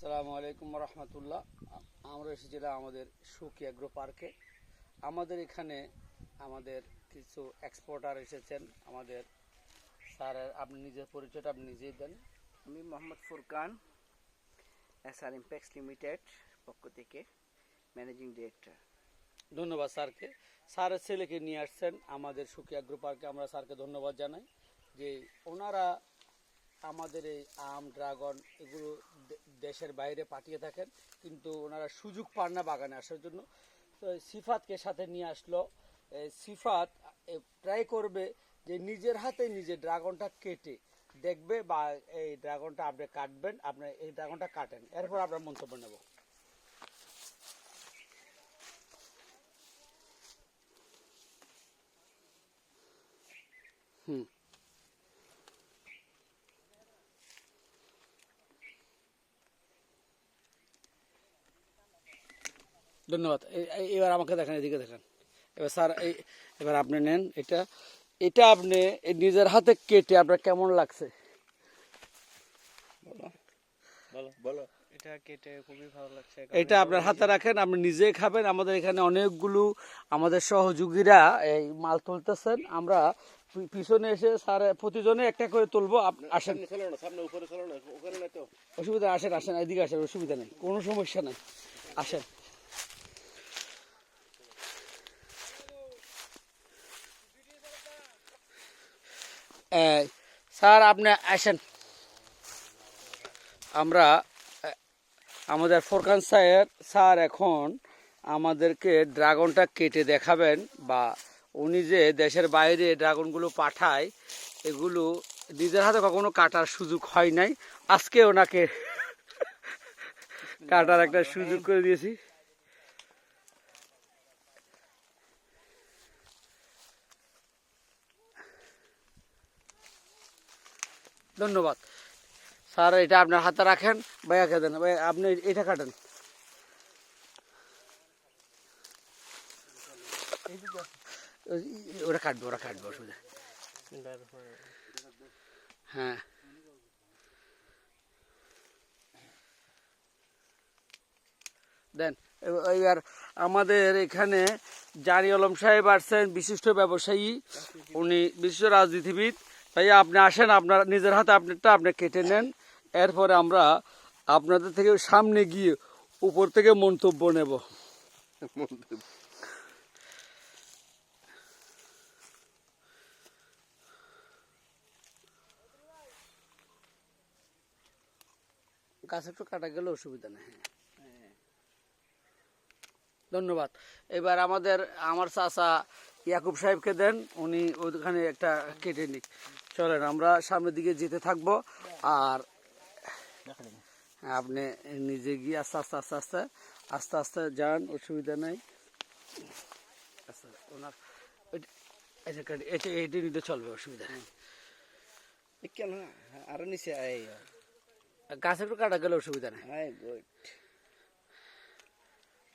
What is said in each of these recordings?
আসসালামু আলাইকুম রহমতুল্লাহ আমরা এসেছিলাম আমাদের সুকি অ্যাগ্রো পার্কে। আমাদের এখানে আমাদের কিছু এক্সপোর্টার এসেছেন। আমাদের স্যার আপনি নিজের পরিচয়টা আপনি নিজেই দেন। আমি Mohammad Furqan S R Impex limited পক্ষ থেকে ম্যানেজিং ডিরেক্টর। ধন্যবাদ স্যারকে। স্যারের ছেলেকে নিয়ে আসছেন আমাদের সুকি অ্যাগ্রো পার্কে। আমরা স্যারকে ধন্যবাদ জানাই যে ওনারা আমাদের এই আম, ড্রাগন এগুলো দেশের বাইরে পাঠিয়ে থাকেন। কিন্তু ওনারা সুযোগ পান না বাগানে আসার জন্য। তো সিফাতকে সাথে নিয়ে আসলো। সিফাত ট্রাই করবে যে নিজের হাতে নিজে ড্রাগনটা কেটে দেখবে বা এই ড্রাগনটা আপনি কাটবেন, আপনি এই ড্রাগনটা কাটেন। এরপর আপনার মন্তব্য নেব। হুম। ধন্যবাদ। এবার আমাকে দেখেন এদিকে দেখেন। এবার স্যার এই এবার আপনি নেন এটা এটা আপনি নিজের হাতে কেটে আপনার কেমন লাগছে? এটা কেটে খুবই ভালো লাগছে। এটা আপনার হাতে রাখেন আপনি নিজেই খাবেন। আমাদের এখানে অনেকগুলো আমাদের সহযোগীরা এই মাল তুলতেছেন। আমরা পিছনে এসে স্যার প্রতিজনে একটা করে তুলবো। আসেন। অসুবিধা আসেন আসেন এদিকে আসেন অসুবিধা নেই কোনো সমস্যা নেই। আসেন। স্যার আপনি আসেন। আমরা আমাদের ফোরকান স্যার স্যার এখন আমাদেরকে ড্রাগনটা কেটে দেখাবেন বা উনি যে দেশের বাইরে ড্রাগনগুলো পাঠায় এগুলো নিজের হাতে কখনো কাটার সুযোগ হয় নাই। আজকে ওনাকে কাটার একটা সুযোগ করে দিয়েছি। ধন্যবাদ। স্যার, এটা আপনার হাতে রাখেন, ভাইয়া ভাইয়াকে দেন। ভাই আপনি এটা কাটেন। ওরা কাটবে ওরা কাটবে, অসুবিধা হ্যাঁ। দেন, এবার- আমাদের এখানে জানি আলম সাহেব আসছেন, বিশিষ্ট ব্যবসায়ী। উনি বিশিষ্ট রাজনীতিবিদ। তাই আপনি আসেন, আপনার নিজের হাতে আপনারটা আপনি কেটে নেন। এরপরে আমরা আপনাদের থেকে সামনে গিয়ে উপর থেকে মন্তব্য নেব। গাছ একটু কাটা গেলে অসুবিধা নেই হ্যাঁ। ধন্যবাদ। এবার আমাদের, আমার চাচা ইয়াকুব সাহেবকে দেন, উনি ওখানে একটা কেটে নিক। চলেন আমরা সামনের দিকে যেতে থাকব। আর আপনি নিজে গিয়ে আস্তে আস্তে আস্তে আস্তে আস্তে আস্তে যান অসুবিধা নেই। আচ্ছা ওনার এটা নিতে চলবে অসুবিধা নেই। কেন? আরও নিচে কাটা গেলে অসুবিধা নেই।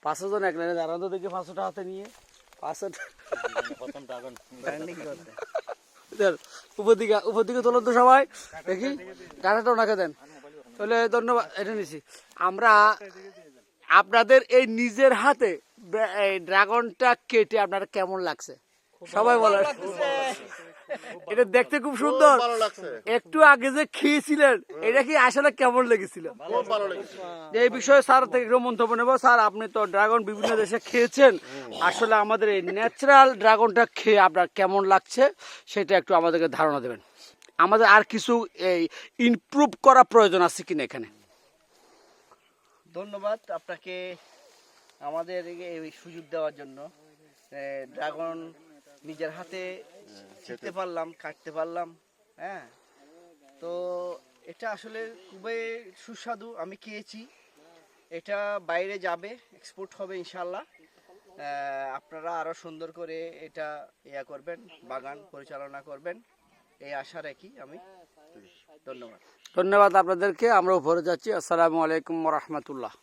পাঁচশো জন এক লাইনে দাঁড়ান দেখি পাঁচশোটা হাতে নিয়ে। পাঁচশো বার্নিং করতে দেন, উপর দিকে উপর দিকে তোলেন তো সবাই। দেখি ডাটাটা ওনাকে দেন। তাহলে ধন্যবাদ এটা নিছি। আমরা আপনাদের এই নিজের হাতে এই ড্রাগনটা কেটে আপনার কেমন লাগছে? সবাই বলে এটা দেখতে খুব সুন্দর। একটু আগে যে খেয়েছিলেন এটা কি আসলে কেমন লেগেছিল? এই বিষয়ে স্যার থেকে একটু মন্তব্য নেব। স্যার আপনি তো ড্রাগন বিভিন্ন দেশে খেয়েছেন। আসলে আমাদের এই ন্যাচারাল ড্রাগনটা খেয়ে আপনার কেমন লাগছে সেটা একটু আমাদেরকে ধারণা দেবেন। আমাদের আর কিছু এই ইমপ্রুভ করা প্রয়োজন আছে কিনা এখানে? ধন্যবাদ আপনাকে আমাদের এই সুযোগ দেওয়ার জন্য। ড্রাগন নিজের হাতে ছিঁড়তে পারলাম কাটতে পারলাম হ্যাঁ। তো এটা আসলে খুবই সুস্বাদু আমি খেয়েছি। এটা বাইরে যাবে এক্সপোর্ট হবে ইনশাল্লাহ আপনারা আরও সুন্দর করে এটা ইয়া করবেন বাগান পরিচালনা করবেন। এই আশা রাখি আমি। ধন্যবাদ। ধন্যবাদ আপনাদেরকে আমরা উপরে যাচ্ছি। আসসালামু আলাইকুম রহমতুল্লাহ।